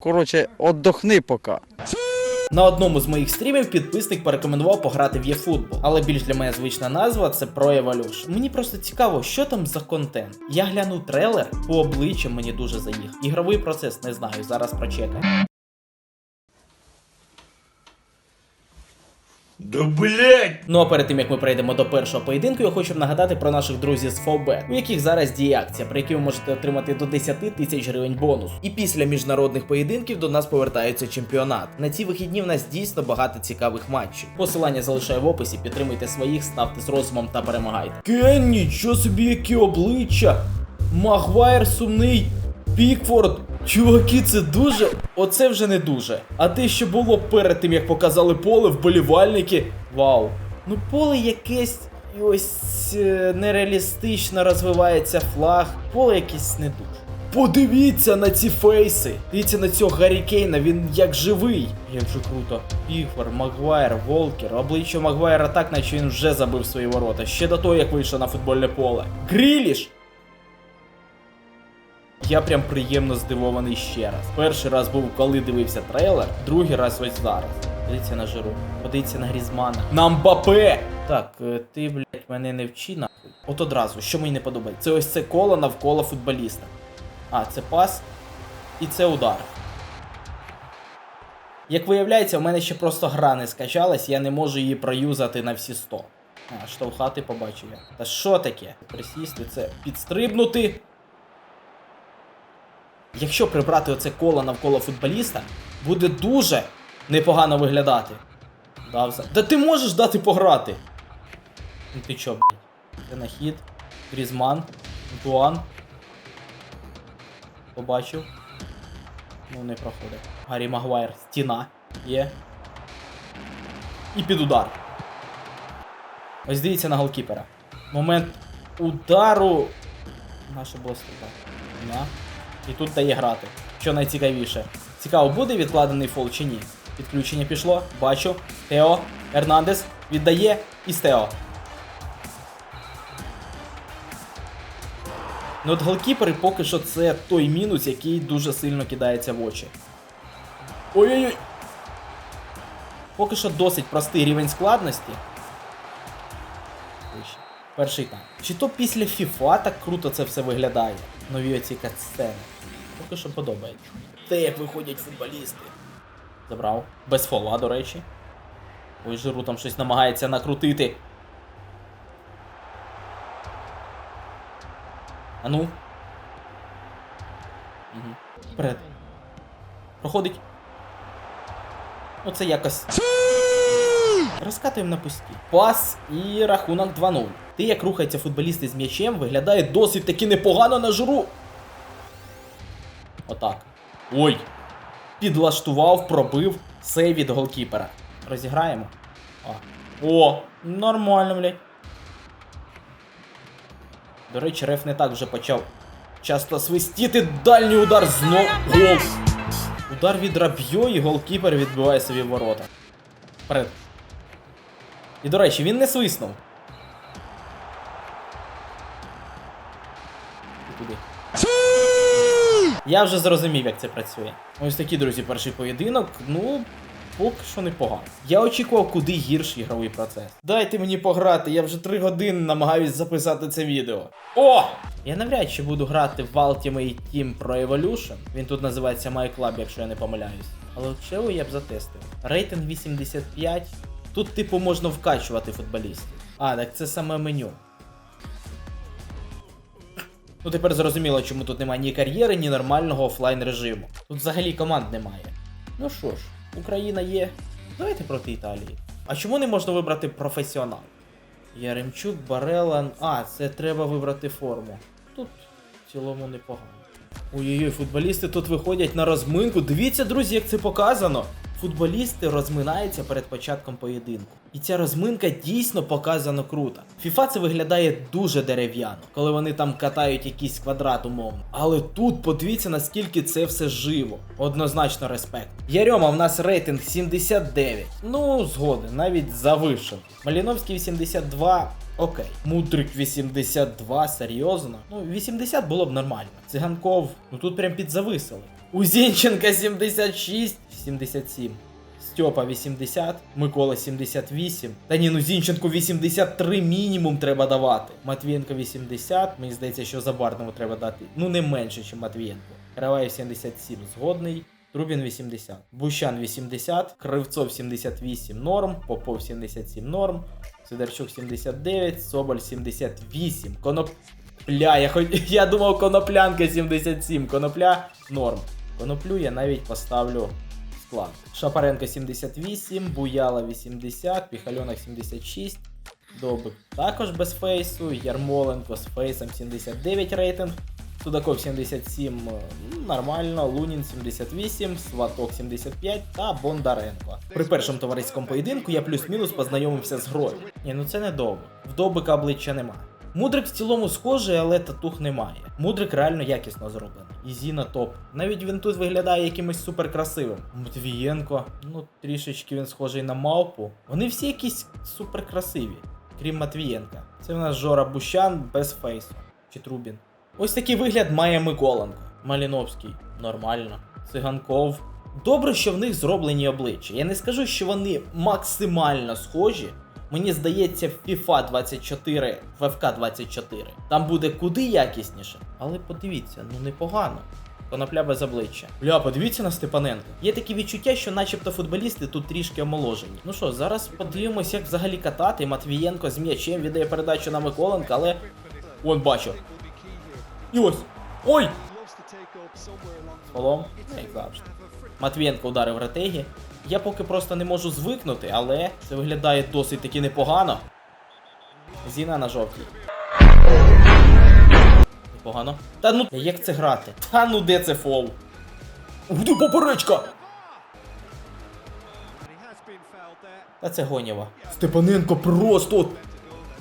Коротше, отдохни пока. На одному з моїх стрімів підписник порекомендував пограти в eFootball, але більш для мене звична назва це Pro Evolution. Мені просто цікаво, що там за контент. Я глянув трейлер, по обличчям мені дуже заїх. Ігровий процес не знаю, зараз прочекаю. Да блять! Ну а перед тим як ми перейдемо до першого поєдинку, я хочу нагадати про наших друзів з Фобет, у яких зараз діє акція, при якій ви можете отримати до 10 тисяч гривень бонус. І після міжнародних поєдинків до нас повертається чемпіонат. На ці вихідні в нас дійсно багато цікавих матчів. Посилання залишаю в описі, підтримуйте своїх, ставте з розумом та перемагайте. Кен, нічого собі, які обличчя! Магуайр сумний, Пікфорд. Чуваки, це дуже. Оце вже не дуже. А те, що було перед тим, як показали поле, вболівальники. Вау. Ну, поле якесь і ось е, нереалістично розвивається флаг. Поле якесь не дуже. Подивіться на ці фейси. Дивіться на цього Гаррі Кейна, він як живий. Як же круто. Піфор, Магуайр, Волкер. Обличчя Магуайра так, наче він вже забив свої ворота. Ще до того, як вийшов на футбольне поле. Гріліш! Я прям приємно здивований ще раз. Перший раз був, коли дивився трейлер, другий раз ось зараз. Подивіться на жиру, подивіться на Грізмана. На Мбапе! Так, е, ти, блядь, мене не вчи нахуй. От одразу, що мені не подобається. Це ось це коло навколо футболіста. А, це пас і це удар. Як виявляється, у мене ще просто гра не скачалась, я не можу її проюзати на всі 100. А, штовхати побачив я. Та що таке? Присісти це підстрибнути. Якщо прибрати оце коло навколо футболіста, буде дуже непогано виглядати. Дав. Да ти можеш дати пограти. Ну ти чо, блядь? На. Грізман. Дуан. Побачив. Ну не проходить. Гаррі Магуайр. Стіна. Є. І під удар. Ось дивіться на голкіпера. Момент удару. Наша була стріла. І тут дає грати. Що найцікавіше. Цікаво, буде відкладений фол чи ні. Підключення пішло, бачу. Тео, Ернандес віддає і Стео. Ну от голкіпери поки що це той мінус, який дуже сильно кидається в очі. Ой-ой-ой. Поки що досить простий рівень складності. Перший там. Чи то після FIFA так круто це все виглядає? Нові оці катсцени. Поки що подобається. Те, як виходять футболісти. Забрав. Без фола, до речі. Ой, Жиру там щось намагається накрутити. А ну. Угу. Вперед. Проходить. Оце якось. Розкатуємо на пусті. Пас і рахунок 2-0. Ти, як рухаються футболісти з м'ячем, виглядає досить таки непогано на журу. Отак. Ой. Підлаштував, пробив сейв від голкіпера. Розіграємо. А. О, нормально, блядь. До речі, реф не так вже почав часто свистіти. Дальній удар знов. Гол. Удар від Рабьо і голкіпер відбиває собі ворота. Вперед. І до речі, він не свиснув. І туди. Я вже зрозумів, як це працює. Ось такий, друзі, перший поєдинок. Ну, поки що непогано. Я очікував куди гірший ігровий процес. Дайте мені пограти, я вже 3 години намагаюсь записати це відео. О! Я навряд чи буду грати в Ultimate Team Pro Evolution. Він тут називається My Club, якщо я не помиляюсь. Але чого я б затестив. Рейтинг 85. Тут, типу, можна вкачувати футболістів. А, так це саме меню. Ну тепер зрозуміло, чому тут немає ні кар'єри, ні нормального офлайн режиму. Тут взагалі команд немає. Ну що ж, Україна є. Давайте проти Італії. А чому не можна вибрати професіонал? Яремчук, Барелан. А, це треба вибрати форму. Тут в цілому непогано. Ой-ой-ой, футболісти тут виходять на розминку. Дивіться, друзі, як це показано. Футболісти розминаються перед початком поєдинку. І ця розминка дійсно показано круто. FIFA це виглядає дуже дерев'яно, коли вони там катають якийсь квадрат умовно. Але тут подивіться, наскільки це все живо. Однозначно респект. Ярьома, в нас рейтинг 79. Ну, згоден, навіть завишив. Маліновський 82. Окей. Мудрик 82, серйозно. Ну, 80 було б нормально. Циганков, ну тут прям підзависили. У Зінченка 76, 77. Стьопа 80, Микола 78. Та ні, ну Зінченку 83 мінімум треба давати. Матвієнко 80. Мені здається, що Забарному треба дати. Ну не менше, ніж Матвієнко. Караваєв 77 згодний. Трубін 80, Бущан 80, Кривцов 78 норм, Попов 77 норм, Сидорчук 79, Соболь 78. Конопля, я хоч я думав коноплянка 77, конопля норм. Коноплю я навіть поставлю склад. Шапаренко 78, Буяла 80, Піхальонок 76, Добик також без фейсу, Ярмоленко з фейсом 79 рейтинг. Судаков 77 ну, нормально, Лунін 78, Сваток 75 та Бондаренко. При першому товариському поєдинку я плюс-мінус познайомився з грою. Ні, ну це не довго. В Добика обличчя немає. Мудрик в цілому схожий, але татух немає. Мудрик реально якісно зроблений. І Зіна топ. Навіть він тут виглядає якимось супер красивим. Матвієнко, ну трішечки він схожий на мавпу. Вони всі якісь супер красиві, крім Матвієнка. Це в нас Жора Бущан без фейсу. Чи Трубін. Ось такий вигляд має Миколенко. Маліновський нормально. Циганков. Добре, що в них зроблені обличчя. Я не скажу, що вони максимально схожі. Мені здається, FIFA 24, в FK 24. Там буде куди якісніше. Але подивіться, ну непогано. Конопля без обличчя. Бля, подивіться на Степаненка. Є таке відчуття, що начебто футболісти тут трішки омоложені. Ну що, зараз подивимось, як взагалі катати. Матвієнко з м'ячем віддає передачу на Миколенка, але. Он бачу. І ось. Ой! З фолом, Ну, як завжди. Матвієнко ударив ретегі. Я поки просто не можу звикнути, але це виглядає досить таки непогано. Зіна на жовтій. Непогано. Та ну як це грати? Та ну де це фол? Ух ти, поперечка! Та це гоніва. Степаненко просто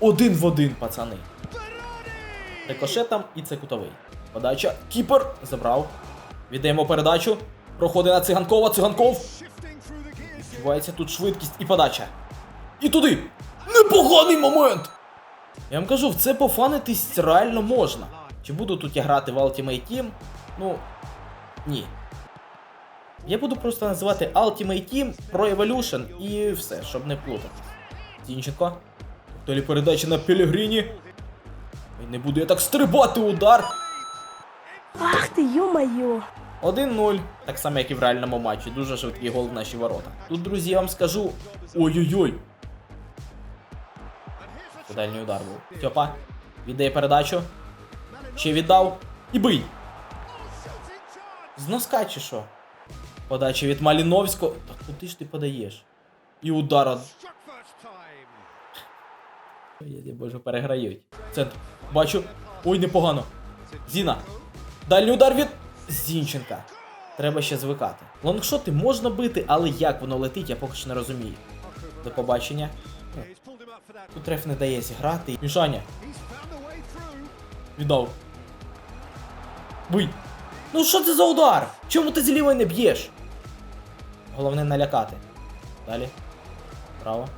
один в один, пацани. Рикошетом і це кутовий. Подача. Кіпер забрав. Віддаємо передачу. Проходить на циганкова. Циганков. Відбувається тут швидкість і подача. І туди! Непоганий момент! Я вам кажу, в це пофанитись реально можна. Чи буду тут я грати в Ultimate Team? Ну. Ні. Я буду просто називати Ultimate Team Pro Evolution і все, щоб не плутати. Зінченко. Далі передача на Пелегріні. Ой, Не буду я так стрибати удар. Ах ти, ё-моё! 1-0. Так само, як і в реальному матчі. Дуже швидкий гол в наші ворота. Тут, друзі, я вам скажу. Ой-ой-ой. Дальній удар був. Тьопа. Віддає передачу. Ще віддав. І бий. З чи що? Подача від Маліновського. Та куди ж ти подаєш? І удар. од- Ой, Я боже, переграють. Центр. Бачу. Ой, непогано. Зіна. Дальній удар від Зінченка. Треба ще звикати. Лонгшоти можна бити, але як воно летить, я поки що не розумію. До побачення. Ну, Тут реф не дає зіграти. Мішаня. Віддав. Бий. Ну що це за удар? Чому ти з не б'єш? Головне налякати. Далі. Право.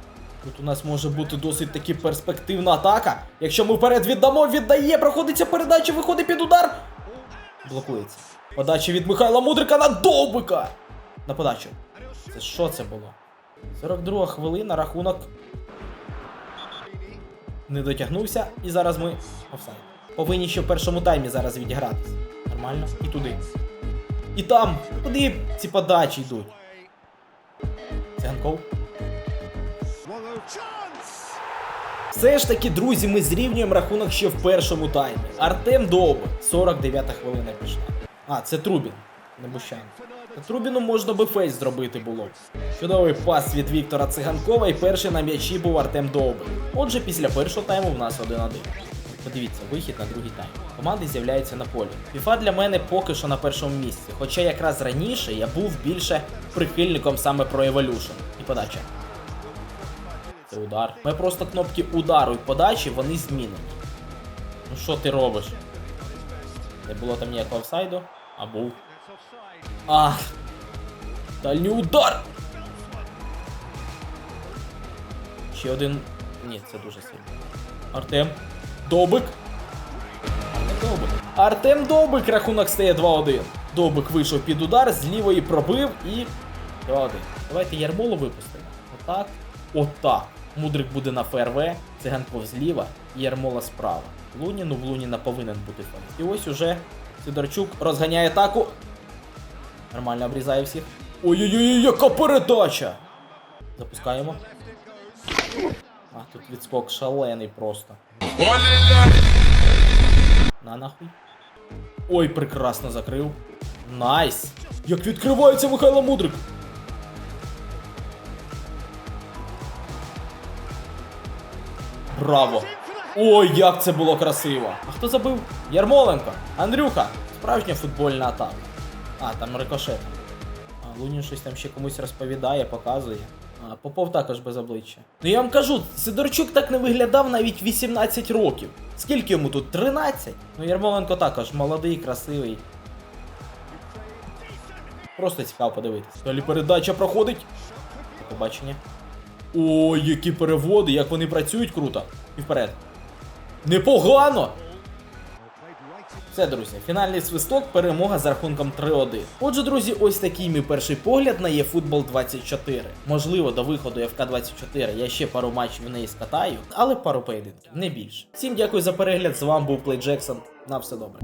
Тут у нас може бути досить таки перспективна атака. Якщо ми вперед віддамо, віддає, проходиться передача, виходить під удар. Блокується. Подача від Михайла Мудрика на Довбика. На подачу. Це що це було? 42 хвилина, рахунок. Не дотягнувся, і зараз ми. Офсайд. Повинні ще в першому таймі зараз відігратись. Нормально. І туди. І там. Куди ці подачі йдуть? Циганков. Все ж таки, друзі, ми зрівнюємо рахунок ще в першому таймі. Артем Довбик. 49 хвилина пішла. А, це Трубін. Не Бущан. Трубіну можна би фейс зробити було. Чудовий пас від Віктора Циганкова і перший на м'ячі був Артем Довбик. Отже, після першого тайму в нас 1-1. Подивіться, вихід на другий тайм. Команди з'являються на полі. FIFA для мене поки що на першому місці. Хоча якраз раніше я був більше прихильником саме про Evolution. І подача. Це удар. Ми просто кнопки удару і подачі, вони змінені. Ну що ти робиш? Не було там ніякого офсайду, а був. А! Дальній удар! Ще один. Ні, це дуже сильно. Артем. Добик. Артем Добик. Артем Добик, рахунок стає 2-1. Довбик вийшов під удар, з лівої пробив і. 2-1. Давайте Ярмолу випустимо. Отак. Отак. Мудрик буде на ФРВ, циганков зліва і Ярмола справа. Луніну в Луніна повинен бути фан. І ось уже Сидорчук розганяє атаку. Нормально обрізає всіх. Ой-ой-ой, яка передача! Запускаємо. А, тут відскок шалений просто. На нахуй. Ой, прекрасно закрив. Найс! Як відкривається Михайло Мудрик! Браво! Ой, як це було красиво! А хто забив? Ярмоленко! Андрюха! Справжня футбольна атака. А, там рикошет. Лунін щось там ще комусь розповідає, показує. А, Попов також без обличчя. Ну я вам кажу, Сидорчук так не виглядав навіть 18 років. Скільки йому тут? 13? Ну Ярмоленко також молодий, красивий. Просто цікаво подивитися. Далі передача проходить. Побачення. Ой, які переводи, як вони працюють круто. І вперед. Непогано! Це друзі, фінальний свисток, перемога з рахунком 3-1. Отже, друзі, ось такий мій перший погляд на єфутбол 24. Можливо, до виходу ФК 24 я ще пару матчів в неї скатаю, але пару поєдинків, не більше. Всім дякую за перегляд. З вами був Плей Джексон. На все добре.